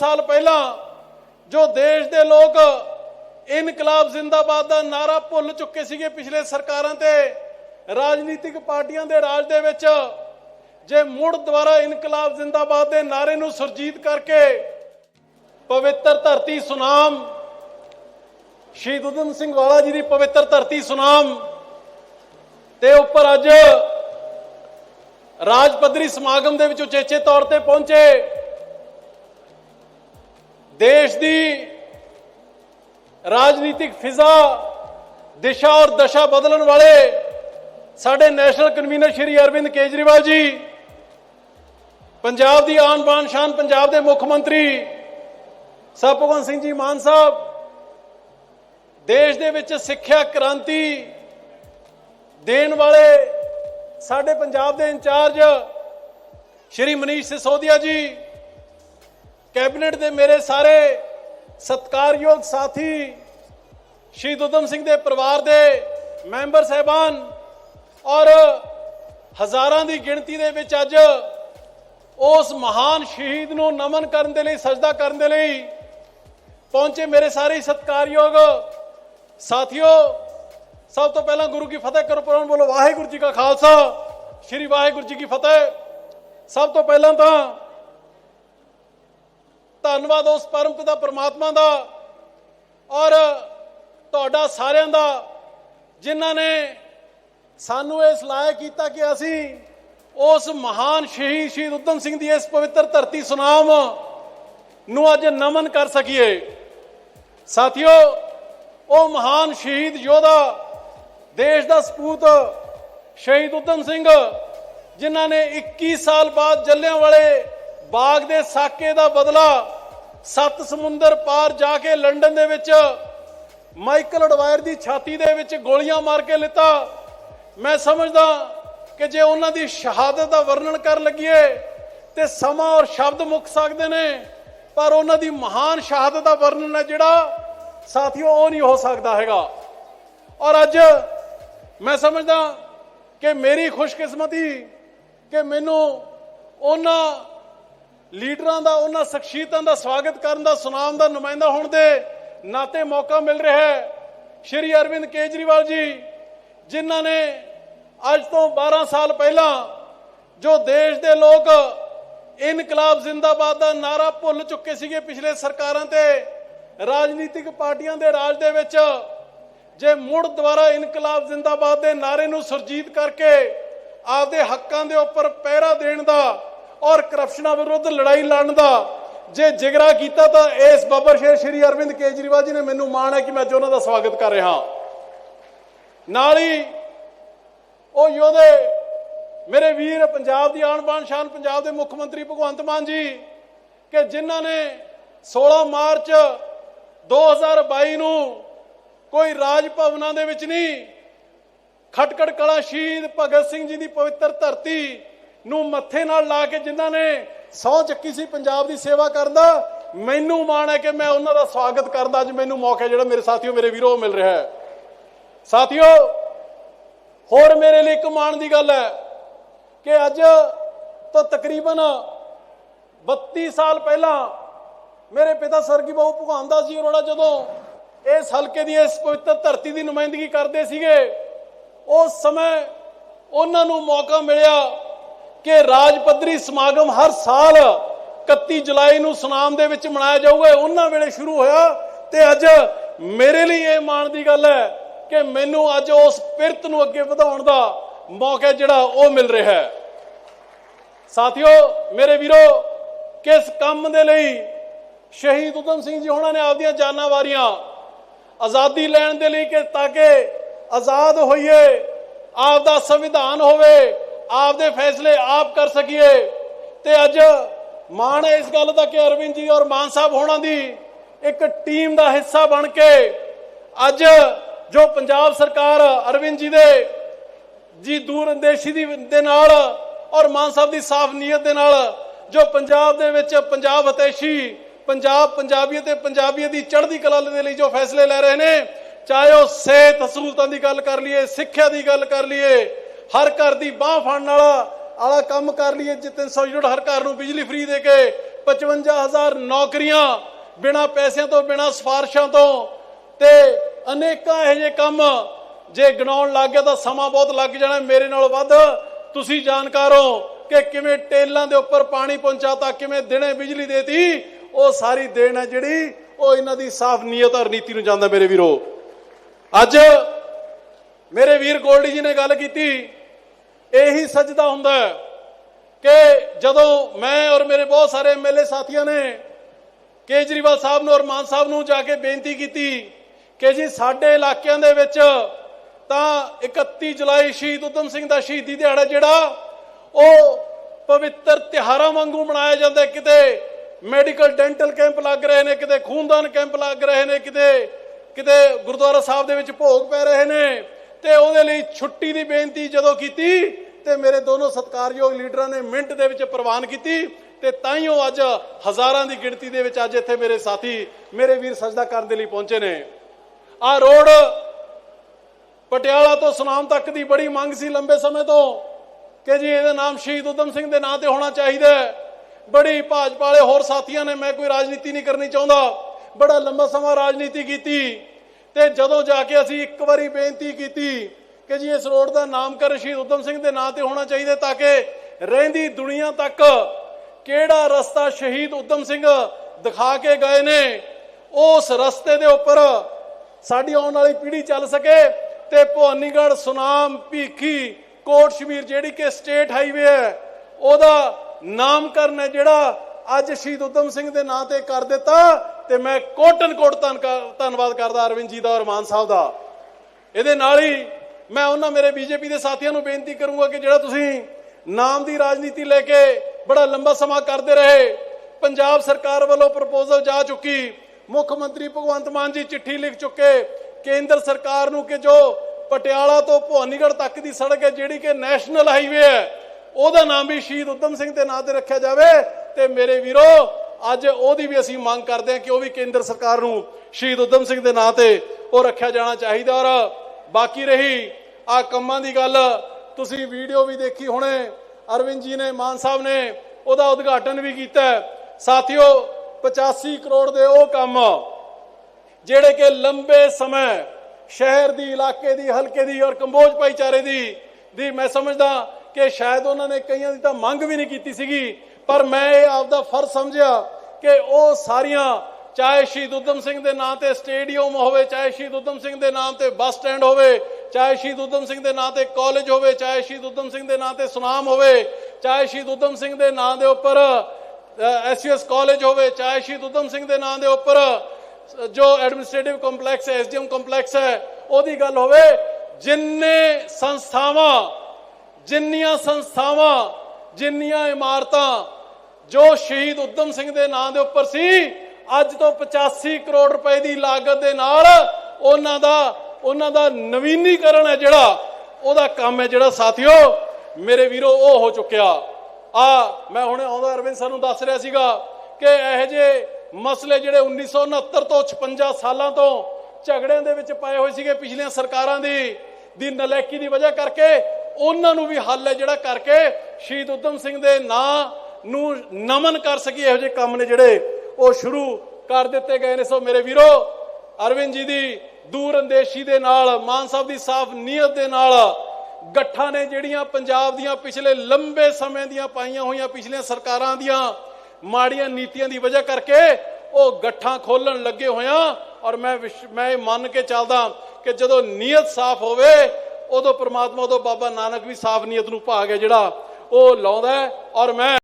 ਸਾਲ ਪਹਿਲਾਂ ਜੋ ਦੇਸ਼ ਦੇ ਲੋਕ ਇਨਕਲਾਬ ਜ਼ਿੰਦਾਬਾਦ ਦਾ ਨਾਰਾ ਭੁੱਲ ਚੁੱਕੇ ਸੀਗੇ ਪਿਛਲੇ ਸਰਕਾਰਾਂ ਤੇ, ਰਾਜਨੀਤਿਕ ਪਾਰਟੀਆਂ ਦੇ ਰਾਜ ਦੇ ਵਿੱਚ, ਜੇ ਮੁੜ ਦੁਬਾਰਾ ਇਨਕਲਾਬ ਜ਼ਿੰਦਾਬਾਦ ਦੇ ਨਾਰੇ ਨੂੰ ਸੁਰਜੀਤ ਕਰਕੇ ਪਵਿੱਤਰ ਧਰਤੀ ਸੁਨਾਮ, ਸ਼ਹੀਦ ਉਦਮ ਸਿੰਘ ਵਾਲਾ ਜੀ ਦੀ ਪਵਿੱਤਰ ਧਰਤੀ ਸੁਨਾਮ, ਤੇ ਉੱਪਰ ਅੱਜ ਰਾਜ ਪੱਧਰੀ ਸਮਾਗਮ ਦੇ ਵਿੱਚ ਉਚੇਚੇ ਤੌਰ ਤੇ ਪਹੁੰਚੇ। ਦੇਸ਼ ਦੀ ਰਾਜਨੀਤਿਕ ਫਿਜ਼ਾ, ਦਿਸ਼ਾ ਔਰ ਦਸ਼ਾ ਬਦਲਣ ਵਾਲੇ ਸਾਡੇ ਨੈਸ਼ਨਲ ਕਨਵੀਨਰ ਸ਼੍ਰੀ ਅਰਵਿੰਦ ਕੇਜਰੀਵਾਲ ਜੀ, ਪੰਜਾਬ ਦੀ ਆਨ ਬਾਨ ਸ਼ਾਨ ਪੰਜਾਬ ਦੇ ਮੁੱਖ ਮੰਤਰੀ ਸਾਹਿਬ ਸਿੰਘ ਜੀ ਮਾਨ ਸਾਹਿਬ, ਦੇਸ਼ ਦੇ ਵਿੱਚ ਸਿੱਖਿਆ ਕ੍ਰਾਂਤੀ ਦੇਣ ਵਾਲੇ ਸਾਡੇ ਪੰਜਾਬ ਦੇ ਇੰਚਾਰਜ ਸ਼੍ਰੀ ਮਨੀਸ਼ ਸਿਸੋਦੀਆ ਜੀ ਕੈਬਨਿਟ ਦੇ ਮੇਰੇ ਸਾਰੇ ਸਤਿਕਾਰਯੋਗ ਸਾਥੀ, ਸ਼ਹੀਦ ਉਦਮ ਸਿੰਘ ਦੇ ਪਰਿਵਾਰ ਦੇ ਮੈਂਬਰ ਸਹਿਬਾਨ ਔਰ ਹਜ਼ਾਰਾਂ ਦੀ ਗਿਣਤੀ ਦੇ ਵਿੱਚ ਅੱਜ ਉਸ ਮਹਾਨ ਸ਼ਹੀਦ ਨੂੰ ਨਮਨ ਕਰਨ ਦੇ ਲਈ, ਸਜਦਾ ਕਰਨ ਦੇ ਲਈ ਪਹੁੰਚੇ ਮੇਰੇ ਸਾਰੇ ਹੀ ਸਤਿਕਾਰਯੋਗ ਸਾਥੀਓ। ਸਭ ਤੋਂ ਪਹਿਲਾਂ ਗੁਰੂ ਕੀ ਫਤਿਹ ਕਰੋ ਪ੍ਰਣ ਬੋਲੋ, ਵਾਹਿਗੁਰੂ ਜੀ ਕਾ ਖਾਲਸਾ, ਸ੍ਰੀ ਵਾਹਿਗੁਰੂ ਜੀ ਕੀ ਫਤਿਹ। ਸਭ ਤੋਂ ਪਹਿਲਾਂ ਤਾਂ ਧੰਨਵਾਦ ਉਸ ਪਰਮ ਪਿਤਾ ਪਰਮਾਤਮਾ ਦਾ ਔਰ ਤੁਹਾਡਾ ਸਾਰਿਆਂ ਦਾ ਜਿਨ੍ਹਾਂ ਨੇ ਸਾਨੂੰ ਇਸ ਲਾਇਕ ਕੀਤਾ ਕਿ ਅਸੀਂ ਉਸ ਮਹਾਨ ਸ਼ਹੀਦ ਸ਼ਹੀਦ ਉਦਮ ਸਿੰਘ ਦੀ ਇਸ ਪਵਿੱਤਰ ਧਰਤੀ ਸੁਨਾਮ ਨੂੰ ਅੱਜ ਨਮਨ ਕਰ ਸਕੀਏ। ਸਾਥੀਓ, ਉਹ ਮਹਾਨ ਸ਼ਹੀਦ ਯੋਧਾ, ਦੇਸ਼ ਦਾ ਸਪੂਤ ਸ਼ਹੀਦ ਉਦਮ ਸਿੰਘ, ਜਿਨ੍ਹਾਂ ਨੇ 21 ਸਾਲ ਬਾਅਦ ਜੱਲਿਆਂਵਾਲੇ ਬਾਗ ਦੇ ਸਾਕੇ ਦਾ ਬਦਲਾ ਸੱਤ ਸਮੁੰਦਰ ਪਾਰ ਜਾ ਕੇ ਲੰਡਨ ਦੇ ਵਿੱਚ ਮਾਈਕਲ ਅਡਵਾਇਰ ਦੀ ਛਾਤੀ ਦੇ ਵਿੱਚ ਗੋਲੀਆਂ ਮਾਰ ਕੇ ਲਿੱਤਾ। ਮੈਂ ਸਮਝਦਾ ਕਿ ਜੇ ਉਹਨਾਂ ਦੀ ਸ਼ਹਾਦਤ ਦਾ ਵਰਣਨ ਕਰਨ ਲੱਗੀਏ ਤੇ ਸਮਾਂ ਔਰ ਸ਼ਬਦ ਮੁੱਕ ਸਕਦੇ ਨੇ, ਪਰ ਉਹਨਾਂ ਦੀ ਮਹਾਨ ਸ਼ਹਾਦਤ ਦਾ ਵਰਣਨ ਹੈ ਜਿਹੜਾ ਸਾਥੀਓ ਉਹ ਨਹੀਂ ਹੋ ਸਕਦਾ ਹੈਗਾ। ਔਰ ਅੱਜ ਮੈਂ ਸਮਝਦਾ ਕਿ ਮੇਰੀ ਖੁਸ਼ਕਿਸਮਤੀ ਕਿ ਮੈਨੂੰ ਉਹਨਾਂ ਲੀਡਰਾਂ ਦਾ, ਉਹਨਾਂ ਸ਼ਖਸੀਅਤਾਂ ਦਾ ਸਵਾਗਤ ਕਰਨ ਦਾ, ਸੁਨਾਮ ਦਾ ਨੁਮਾਇੰਦਾ ਹੋਣ ਦੇ ਨਾਤੇ ਮੌਕਾ ਮਿਲ ਰਿਹਾ ਹੈ। ਸ਼੍ਰੀ ਅਰਵਿੰਦ ਕੇਜਰੀਵਾਲ ਜੀ, ਜਿਨ੍ਹਾਂ ਨੇ ਅੱਜ ਤੋਂ 12 ਸਾਲ ਪਹਿਲਾਂ ਜੋ ਦੇਸ਼ ਦੇ ਲੋਕ ਇਨਕਲਾਬ ਜ਼ਿੰਦਾਬਾਦ ਦਾ ਨਾਰਾ ਭੁੱਲ ਚੁੱਕੇ ਸੀਗੇ ਪਿਛਲੇ ਸਰਕਾਰਾਂ ਤੇ, ਰਾਜਨੀਤਿਕ ਪਾਰਟੀਆਂ ਦੇ ਰਾਜ ਦੇ ਵਿੱਚ, ਜੇ ਮੁੜ ਦੁਬਾਰਾ ਇਨਕਲਾਬ ਜ਼ਿੰਦਾਬਾਦ ਦੇ ਨਾਰੇ ਨੂੰ ਸੁਰਜੀਤ ਕਰਕੇ ਆਪਦੇ ਹੱਕਾਂ ਦੇ ਉੱਪਰ ਪਹਿਰਾ ਦੇਣ ਦਾ ਔਰ ਕਰਪਸ਼ਨਾਂ ਵਿਰੁੱਧ ਲੜਾਈ ਲੜਨ ਦਾ ਜੇ ਜਿਗਰਾ ਕੀਤਾ ਤਾਂ ਇਸ ਬੱਬਰ ਸ਼ੇਰ ਸ਼੍ਰੀ ਅਰਵਿੰਦ ਕੇਜਰੀਵਾਲ ਜੀ ਨੇ ਮੈਨੂੰ ਮਾਣ ਹੈ ਕਿ ਮੈਂ ਅੱਜ ਉਹਨਾਂ ਦਾ ਸਵਾਗਤ ਕਰ ਰਿਹਾ ਨਾਲ ਹੀ ਉਹ ਯੋਧੇ ਮੇਰੇ ਵੀਰ ਪੰਜਾਬ ਦੀ ਆਣ ਬਾਣ ਸ਼ਾਨ ਪੰਜਾਬ ਦੇ ਮੁੱਖ ਮੰਤਰੀ ਭਗਵੰਤ ਮਾਨ ਜੀ ਕਿ ਜਿਨ੍ਹਾਂ ਨੇ 16 ਮਾਰਚ 2022 ਨੂੰ ਕੋਈ ਰਾਜ ਭਵਨਾਂ ਦੇ ਵਿੱਚ ਨਹੀਂ ਖਟਕੜ ਕਲਾ ਸ਼ਹੀਦ ਭਗਤ ਸਿੰਘ ਜੀ ਦੀ ਪਵਿੱਤਰ ਧਰਤੀ ਨੂੰ ਮੱਥੇ ਨਾਲ ਲਾ ਕੇ ਜਿਨ੍ਹਾਂ ਨੇ ਸਹੁੰ ਚੱਕੀ ਸੀ ਪੰਜਾਬ ਦੀ ਸੇਵਾ ਕਰਨ ਦਾ, ਮੈਨੂੰ ਮਾਣ ਹੈ ਕਿ ਮੈਂ ਉਹਨਾਂ ਦਾ ਸਵਾਗਤ ਕਰਦਾ ਅੱਜ ਮੈਨੂੰ ਮੌਕਾ ਜਿਹੜਾ ਮੇਰੇ ਸਾਥੀਓ, ਮੇਰੇ ਵੀਰੋ ਮਿਲ ਰਿਹਾ ਹੈ। ਸਾਥੀਓ, ਹੋਰ ਮੇਰੇ ਲਈ ਇੱਕ ਮਾਣ ਦੀ ਗੱਲ ਹੈ ਕਿ ਅੱਜ ਤੋਂ ਤਕਰੀਬਨ 32 ਸਾਲ ਪਹਿਲਾਂ ਮੇਰੇ ਪਿਤਾ ਸਰਗੀ ਬਾਬੂ ਭਗਵਾਨ ਦਾਸ ਜੀ ਅਰੋੜਾ ਜਦੋਂ ਇਸ ਹਲਕੇ ਦੀ, ਇਸ ਪਵਿੱਤਰ ਧਰਤੀ ਦੀ ਨੁਮਾਇੰਦਗੀ ਕਰਦੇ ਸੀਗੇ, ਉਸ ਸਮੇਂ ਉਹਨਾਂ ਨੂੰ ਮੌਕਾ ਮਿਲਿਆ ਕਿ ਰਾਜ ਪੱਧਰੀ ਸਮਾਗਮ ਹਰ ਸਾਲ 31 ਜੁਲਾਈ ਨੂੰ ਸੁਨਾਮ ਦੇ ਵਿੱਚ ਮਨਾਇਆ ਜਾਊਗਾ। ਉਹਨਾਂ ਵੇਲੇ ਸ਼ੁਰੂ ਹੋਇਆ ਤੇ ਅੱਜ ਮੇਰੇ ਲਈ ਇਹ ਮਾਣ ਦੀ ਗੱਲ ਹੈ ਕਿ ਮੈਨੂੰ ਅੱਜ ਉਸ ਪਿਰਤ ਨੂੰ ਅੱਗੇ ਵਧਾਉਣ ਦਾ ਮੌਕਾ ਜਿਹੜਾ ਉਹ ਮਿਲ ਰਿਹਾ ਹੈ। ਸਾਥੀਓ, ਮੇਰੇ ਵੀਰੋ, ਕਿਸ ਕੰਮ ਦੇ ਲਈ ਸ਼ਹੀਦ ਉਦਮ ਸਿੰਘ ਜੀ ਉਹਨਾਂ ਨੇ ਆਪਦੀਆਂ ਜਾਨਾਂ ਵਾਰੀਆਂ, ਆਜ਼ਾਦੀ ਲੈਣ ਦੇ ਲਈ ਕਿ ਤਾਂ ਕਿ ਆਜ਼ਾਦ ਹੋਈਏ ਆਪ ਦਾ ਸੰਵਿਧਾਨ ਹੋਵੇ ਆਪਦੇ ਫੈਸਲੇ ਆਪ ਕਰ ਸਕੀਏ। ਤੇ ਅੱਜ ਮਾਣ ਹੈ ਇਸ ਗੱਲ ਦਾ ਕਿ ਅਰਵਿੰਦ ਜੀ ਔਰ ਮਾਨ ਸਾਹਿਬ ਹੋਣਾ ਦੀ ਇੱਕ ਟੀਮ ਦਾ ਹਿੱਸਾ ਬਣ ਕੇ ਅੱਜ ਜੋ ਪੰਜਾਬ ਸਰਕਾਰ ਅਰਵਿੰਦ ਜੀ ਦੇ, ਜੀ ਦੂਰ ਅੰਦੇਸ਼ੀ ਦੀ ਦੇ ਨਾਲ ਔਰ ਮਾਨ ਸਾਹਿਬ ਦੀ ਸਾਫ਼ ਨੀਅਤ ਦੇ ਨਾਲ ਜੋ ਪੰਜਾਬ ਦੇ ਵਿੱਚ ਪੰਜਾਬ ਹਤੇਸ਼ੀ, ਪੰਜਾਬ ਪੰਜਾਬੀਅਤ ਤੇ ਪੰਜਾਬੀਅਤ ਦੀ ਚੜ੍ਹਦੀ ਕਲਾ ਦੇ ਲਈ ਜੋ ਫੈਸਲੇ ਲੈ ਰਹੇ ਨੇ, ਚਾਹੇ ਉਹ ਸਿਹਤ ਸਹੂਲਤਾਂ ਦੀ ਗੱਲ ਕਰ ਲਈਏ, ਸਿੱਖਿਆ ਦੀ ਗੱਲ ਕਰ ਲਈਏ ਹਰ ਘਰ ਦੀ ਬਾਹ ਫੜਨ ਵਾਲਾ, ਆਲਾ ਕੰਮ ਕਰ ਲਈਏ ਜੇ 300 ਯੂਨਿਟ ਹਰ ਘਰ ਨੂੰ ਬਿਜਲੀ ਫ੍ਰੀ ਦੇ ਕੇ 55000 ਨੌਕਰੀਆਂ ਬਿਨਾ ਪੈਸਿਆਂ ਤੋਂ, ਬਿਨਾ ਸਿਫਾਰਸ਼ਾਂ ਤੋਂ, ਤੇ ਅਨੇਕਾਂ ਇਹੋ ਜਿਹੇ ਕੰਮ ਜੇ ਗਣਾਉਣ ਲੱਗ ਗਿਆ ਤਾਂ ਸਮਾਂ ਬਹੁਤ ਲੱਗ ਜਾਣਾ, ਮੇਰੇ ਨਾਲੋਂ ਵੱਧ। ਤੁਸੀਂ ਜਾਣਕਾਰ ਹੋ ਕਿ ਕਿਵੇਂ ਟੇਲਾਂ ਦੇ ਉੱਪਰ ਪਾਣੀ ਪਹੁੰਚਾਤਾ ਕਿਵੇਂ ਦਿਨੇ ਬਿਜਲੀ ਦੇਤੀ, ਉਹ ਸਾਰੀ ਦੇਣ ਹੈ ਜਿਹੜੀ, ਉਹ ਇਹਨਾਂ ਦੀ ਸਾਫ਼ ਨੀਅਤ ਔਰ ਨੀਤੀ ਨੂੰ ਜਾਂਦਾ ਮੇਰੇ ਵੀਰੋ। ਅੱਜ ਮੇਰੇ ਵੀਰ ਗੋਲਡੀ ਜੀ ਨੇ ਗੱਲ ਕੀਤੀ ਇਹੀ ਸਜਦਾ ਹੁੰਦਾ ਕਿ ਜਦੋਂ ਮੈਂ ਔਰ ਮੇਰੇ ਬਹੁਤ ਸਾਰੇ ਐਮਐਲਏ ਸਾਥੀਆਂ ਨੇ ਕੇਜਰੀਵਾਲ ਸਾਹਿਬ ਨੂੰ ਔਰ ਮਾਨ ਸਾਹਿਬ ਨੂੰ ਜਾ ਕੇ ਬੇਨਤੀ ਕੀਤੀ ਕਿ ਜੀ ਸਾਡੇ ਇਲਾਕਿਆਂ ਦੇ ਵਿੱਚ ਤਾਂ 31 ਜੁਲਾਈ ਸ਼ਹੀਦ ਉਦਮ ਸਿੰਘ ਦਾ ਸ਼ਹੀਦੀ ਦਿਹਾੜਾ ਜਿਹੜਾ, ਉਹ ਪਵਿੱਤਰ ਤਿਹਾਰਾਂ ਵਾਂਗੂ ਮਨਾਇਆ ਜਾਂਦਾ ਕਿਤੇ ਮੈਡੀਕਲ ਡੈਂਟਲ ਕੈਂਪ ਲੱਗ ਰਹੇ ਨੇ, ਕਿਤੇ ਖੂਨਦਾਨ ਕੈਂਪ ਲੱਗ ਰਹੇ ਨੇ, ਕਿਤੇ ਕਿਤੇ ਗੁਰਦੁਆਰਾ ਸਾਹਿਬ ਦੇ ਵਿੱਚ ਭੋਗ ਪੈ ਰਹੇ ਨੇ। ਤੇ ਉਹਦੇ ਲਈ ਛੁੱਟੀ ਦੀ ਬੇਨਤੀ ਜਦੋਂ ਕੀਤੀ ਤੇ ਮੇਰੇ ਦੋਨੋਂ ਸਤਿਕਾਰਯੋਗ ਲੀਡਰਾਂ ਨੇ ਮਿੰਟ ਦੇ ਵਿੱਚ ਪ੍ਰਵਾਨ ਕੀਤੀ ਤੇ ਉਹ ਅੱਜ ਹਜ਼ਾਰਾਂ ਦੀ ਗਿਣਤੀ ਦੇ ਵਿੱਚ ਅੱਜ ਇੱਥੇ ਮੇਰੇ ਸਾਥੀ, ਮੇਰੇ ਵੀਰ ਸਜਦਾ ਕਰਨ ਦੇ ਲਈ ਪਹੁੰਚੇ ਨੇ। ਆ ਰੋਡ ਪਟਿਆਲਾ ਤੋਂ ਸੁਨਾਮ ਤੱਕ ਦੀ ਬੜੀ ਮੰਗ ਸੀ ਲੰਬੇ ਸਮੇਂ ਤੋਂ ਕਿ ਜੀ ਇਹਦਾ ਨਾਮ ਸ਼ਹੀਦ ਉਦਮ ਸਿੰਘ ਦੇ ਨਾਂ ਤੇ ਹੋਣਾ ਚਾਹੀਦਾ ਬੜੀ ਭਾਜਪਾ ਵਾਲੇ ਹੋਰ ਸਾਥੀਆਂ ਨੇ, ਮੈਂ ਕੋਈ ਰਾਜਨੀਤੀ ਨਹੀਂ ਕਰਨੀ ਚਾਹੁੰਦਾ। ਬੜਾ ਲੰਬਾ ਸਮਾਂ ਰਾਜਨੀਤੀ ਕੀਤੀ। ਤੇ ਜਦੋਂ ਜਾ ਕੇ ਅਸੀਂ ਇੱਕ ਵਾਰੀ ਬੇਨਤੀ ਕੀਤੀ ਕਿ ਜੀ ਇਸ ਰੋਡ ਦਾ ਨਾਮਕਰਨ ਸ਼ਹੀਦ ਉਦਮ ਸਿੰਘ ਦੇ ਨਾਂ ਤੇ ਹੋਣਾ ਚਾਹੀਦਾ ਤਾਂ ਕਿ ਰਹਿੰਦੀ ਦੁਨੀਆ ਤੱਕ ਕਿਹੜਾ ਰਸਤਾ ਸ਼ਹੀਦ ਉਦਮ ਸਿੰਘ ਦਿਖਾ ਕੇ ਗਏ ਨੇ, ਉਸ ਰਸਤੇ ਦੇ ਉੱਪਰ ਸਾਡੀ ਆਉਣ ਵਾਲੀ ਪੀੜ੍ਹੀ ਚੱਲ ਸਕੇ ਤੇ ਭਵਾਨੀਗੜ੍ਹ ਸੁਨਾਮ ਭੀਖੀ ਕੋਟ ਸ਼ਮੀਰ ਜਿਹੜੀ ਕਿ ਸਟੇਟ ਹਾਈਵੇ ਹੈ, ਉਹਦਾ ਨਾਮਕਰਨ ਹੈ ਜਿਹੜਾ ਅੱਜ ਸ਼ਹੀਦ ਉਦਮ ਸਿੰਘ ਦੇ ਨਾਂ ਤੇ ਕਰ ਦਿੱਤਾ। ਤੇ ਮੈਂ ਕੋਟਨ ਕੋਟ ਧੰਨ- ਧੰਨਵਾਦ ਕਰਦਾ ਅਰਵਿੰਦ ਜੀ ਦਾ ਔਰ ਮਾਨ ਸਾਹਿਬ ਦਾ। ਇਹਦੇ ਨਾਲ ਹੀ ਮੈਂ ਉਹਨਾਂ ਮੇਰੇ ਬੀਜੇਪੀ ਦੇ ਸਾਥੀਆਂ ਨੂੰ ਬੇਨਤੀ ਕਰੂੰਗਾ ਕਿ ਜਿਹੜਾ ਤੁਸੀਂ ਨਾਮ ਦੀ ਰਾਜਨੀਤੀ ਲੈ ਕੇ ਬੜਾ ਲੰਬਾ ਸਮਾਂ ਕਰਦੇ ਰਹੇ, ਪੰਜਾਬ ਸਰਕਾਰ ਵੱਲੋਂ ਪ੍ਰਪੋਜ਼ਲ ਜਾ ਚੁੱਕੀ, ਮੁੱਖ ਮੰਤਰੀ ਭਗਵੰਤ ਮਾਨ ਜੀ ਚਿੱਠੀ ਲਿਖ ਚੁੱਕੇ, ਕੇਂਦਰ ਸਰਕਾਰ ਨੂੰ ਕਿ ਜੋ ਪਟਿਆਲਾ ਤੋਂ ਭਵਾਨੀਗੜ੍ਹ ਤੱਕ ਦੀ ਸੜਕ ਹੈ, ਜਿਹੜੀ ਕਿ ਨੈਸ਼ਨਲ ਹਾਈਵੇ ਹੈ, ਉਹਦਾ ਨਾਮ ਵੀ ਸ਼ਹੀਦ ਉਦਮ ਸਿੰਘ ਦੇ ਨਾਂ ਤੇ ਰੱਖਿਆ ਜਾਵੇ ਤੇ ਮੇਰੇ ਵੀਰੋ ਅੱਜ ਉਹਦੀ ਵੀ ਅਸੀਂ ਮੰਗ ਕਰਦੇ ਹਾਂ ਕਿ ਉਹ ਵੀ ਕੇਂਦਰ ਸਰਕਾਰ ਨੂੰ ਸ਼ਹੀਦ ਉਦਮ ਸਿੰਘ ਦੇ ਨਾਂ ਤੇ ਉਹ ਰੱਖਿਆ ਜਾਣਾ ਚਾਹੀਦਾ ਔਰ ਬਾਕੀ ਰਹੀ ਆ ਕੰਮਾਂ ਦੀ ਗੱਲ, ਤੁਸੀਂ ਵੀਡੀਓ ਵੀ ਦੇਖੀ ਹੋਣੇ, ਅਰਵਿੰਦ ਜੀ ਨੇ, ਮਾਨ ਸਾਹਿਬ ਨੇ ਉਹਦਾ ਉਦਘਾਟਨ ਵੀ ਕੀਤਾ। ਸਾਥੀਓ 85 ਕਰੋੜ ਦੇ ਉਹ ਕੰਮ, ਜਿਹੜੇ ਕਿ ਲੰਬੇ ਸਮੇਂ ਸ਼ਹਿਰ ਦੀ, ਇਲਾਕੇ ਦੀ, ਹਲਕੇ ਦੀ ਔਰ ਕੰਬੋਜ ਭਾਈਚਾਰੇ ਦੀ ਦੀ ਮੈਂ ਸਮਝਦਾ ਕਿ ਸ਼ਾਇਦ ਉਹਨਾਂ ਨੇ ਕਈਆਂ ਦੀ ਤਾਂ ਮੰਗ ਵੀ ਨਹੀਂ ਕੀਤੀ ਸੀਗੀ ਪਰ ਮੈਂ ਇਹ ਆਪਦਾ ਫਰਜ਼ ਸਮਝਿਆ ਕਿ ਉਹ ਸਾਰੀਆਂ, ਚਾਹੇ ਸ਼ਹੀਦ ਉਦਮ ਸਿੰਘ ਦੇ ਨਾਂ ਤੇ ਸਟੇਡੀਅਮ ਹੋਵੇ, ਚਾਹੇ ਸ਼ਹੀਦ ਉਦਮ ਸਿੰਘ ਦੇ ਨਾਮ ਤੇ ਬੱਸ ਸਟੈਂਡ ਹੋਵੇ, ਚਾਹੇ ਸ਼ਹੀਦ ਉਦਮ ਸਿੰਘ ਦੇ ਨਾਂ ਤੇ ਕਾਲਜ ਹੋਵੇ, ਚਾਹੇ ਸ਼ਹੀਦ ਉਦਮ ਸਿੰਘ ਦੇ ਨਾਂ ਤੇ ਸੁਨਾਮ ਹੋਵੇ, ਚਾਹੇ ਸ਼ਹੀਦ ਉਦਮ ਸਿੰਘ ਦੇ ਨਾਂ ਦੇ ਉੱਪਰ ਐਸਯੂਐਸ ਕਾਲਜ ਹੋਵੇ, ਚਾਹੇ ਸ਼ਹੀਦ ਉਦਮ ਸਿੰਘ ਦੇ ਨਾਂ ਦੇ ਉੱਪਰ, ਜੋ ਐਡਮਿਨਿਸਟ੍ਰੇਟਿਵ ਕੰਪਲੈਕਸ ਹੈ, ਐਸਡੀਐਮ ਕੰਪਲੈਕਸ ਹੈ, ਉਹਦੀ ਗੱਲ ਹੋਵੇ, ਜਿੰਨੇ ਸੰਸਥਾਵਾਂ, ਜਿੰਨੀਆਂ ਸੰਸਥਾਵਾਂ, ਜਿੰਨੀਆਂ ਇਮਾਰਤਾਂ ਜੋ ਸ਼ਹੀਦ ਉਦਮ ਸਿੰਘ ਦੇ ਨਾਂ ਦੇ ਉੱਪਰ ਸੀ, ਅੱਜ ਤੋਂ 85 ਕਰੋੜ ਰੁਪਏ ਦੀ ਲਾਗਤ ਦੇ ਨਾਲ ਉਹਨਾਂ ਦਾ ਉਹਨਾਂ ਦਾ ਨਵੀਨੀਕਰਨ ਹੈ ਜਿਹੜਾ, ਉਹਦਾ ਕੰਮ ਹੈ ਜਿਹੜਾ ਸਾਥੀਓ, ਮੇਰੇ ਵੀਰੋ, ਉਹ ਹੋ ਚੁੱਕਿਆ। ਆ, ਮੈਂ ਹੁਣੇ ਆਉਂਦਾ ਅਰਵਿੰਦ ਸਾਨੂੰ ਦੱਸ ਰਿਹਾ ਸੀਗਾ ਕਿ ਇਹੋ ਜਿਹੇ ਮਸਲੇ ਜਿਹੜੇ 1969 ਤੋਂ 56 ਸਾਲਾਂ ਤੋਂ ਝਗੜਿਆਂ ਦੇ ਵਿੱਚ ਪਏ ਹੋਏ ਸੀਗੇ ਪਿਛਲੀਆਂ ਸਰਕਾਰਾਂ ਦੀ ਦੀ ਨਲੈਕੀ ਦੀ ਵਜ੍ਹਾ ਕਰਕੇ, ਉਹਨਾਂ ਨੂੰ ਵੀ ਹੱਲ ਹੈ ਜਿਹੜਾ ਕਰਕੇ ਸ਼ਹੀਦ ਉਦਮ ਸਿੰਘ ਦੇ ਨਾਂ ਨੂੰ ਨਮਨ ਕਰ ਸਕੀਏ, ਇਹੋ ਜਿਹੇ ਕੰਮ ਨੇ ਜਿਹੜੇ ਉਹ ਸ਼ੁਰੂ ਕਰ ਦਿੱਤੇ ਗਏ ਨੇ। ਸੋ ਮੇਰੇ ਵੀਰੋ, ਅਰਵਿੰਦ ਜੀ ਦੀ ਦੂਰ ਅੰਦੇਸ਼ੀ ਦੇ ਨਾਲ, ਮਾਨ ਸਾਹਿਬ ਦੀ ਸਾਫ਼ ਨੀਅਤ ਦੇ ਨਾਲ ਗੱਠਾਂ ਨੇ ਜਿਹੜੀਆਂ ਪੰਜਾਬ ਦੀਆਂ ਪਿਛਲੇ ਲੰਬੇ ਸਮੇਂ ਦੀਆਂ ਪਾਈਆਂ ਹੋਈਆਂ, ਪਿਛਲੀਆਂ ਸਰਕਾਰਾਂ ਦੀਆਂ ਮਾੜੀਆਂ ਨੀਤੀਆਂ ਦੀ ਵਜ੍ਹਾ ਕਰਕੇ ਉਹ ਗੱਠਾਂ ਖੋਲਣ ਲੱਗੇ ਹੋਇਆ। ਔਰ ਮੈਂ ਵਿਸ਼- ਮੈਂ ਇਹ ਮੰਨ ਕੇ ਚੱਲਦਾ ਕਿ ਜਦੋਂ ਨੀਅਤ ਸਾਫ਼ ਹੋਵੇ, ਉਦੋਂ ਪ੍ਰਮਾਤਮਾ, ਉਦੋਂ ਬਾਬਾ ਨਾਨਕ ਵੀ ਸਾਫ਼ ਨੀਅਤ ਨੂੰ ਭਾਗ ਹੈ ਜਿਹੜਾ ਉਹ ਲਾਉਂਦਾ ਔਰ ਮੈਂ